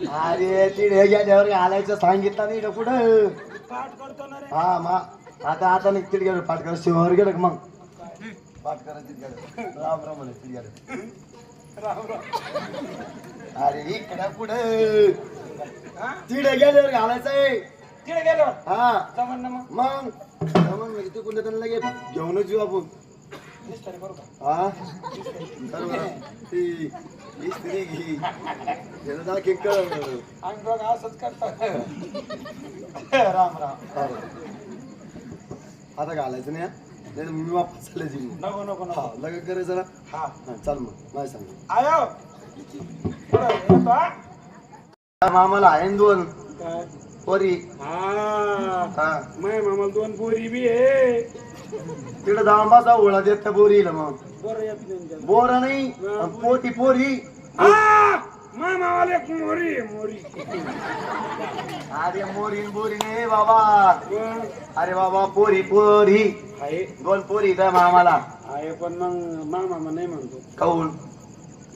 अरे तिथे गेल्यावर घालायचं सांगितलं नाही इकडं कुठं? पाठ करतो ना रे. हा मा आता आता नाही तिथे गेलो पाठ करा शिवावर गेलं का मग? पाठ करा तिथे गेलं. राम राम म्हणे तिथे गेलं. राम राम. अरे इकडं कुठं? तिथे गेल्यावर घालायचंय तिकडे गेलो हा. जमन ना मग. मग? मग म्हणजे तू कुठं त्यांना लगे घेऊनच येऊ आपण. करू इस्त्री घे त्याला जा की कळ आम्ही बघ असंच करतो राम राम आता घालायचं नाही? नाही तर मी वापस चालायची मग. नको नको हा लगेच करायचं ना हा चाल मग माझ्या सांग आयो? मामाला आहे दोन काय पोरी. हा. माय मामाला दोन पोरी बी आहे. तिकडे जांबाचा ओळा देत त्या पोरीला मग. बरं येत नाही त्याला. बोर नाही आणि पोटी पोरी. हा माय मामाला एक मोरी आहे, मोरी. अरे मोरी न बोरी नाही बाबा. मग अरे बाबा पोरी पोरी. आहे. दोन पोरी त्या मामाला. आहे पण मग मामा नाही म्हणतो. काऊन?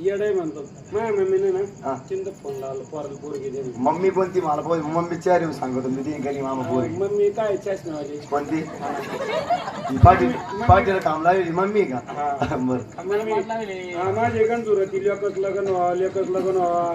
येडाय म्हणतो. माय मम्मीने हा. ना चिंत फोन लावला पोराला पोरगी दे म्हणून. मम्मी कोणती? मला बोल. मम्मी चार येऊन सांगतो मी ती घरी मामा पोरी मम्मी काय चष्मेवाली कोणती? ती पाटी पाटीला काम लावली मम्मी का? हा. बर. मम्मी हा, माझे गणजुर ती लेकच लग्न व्हा लेकच लग्न व्हा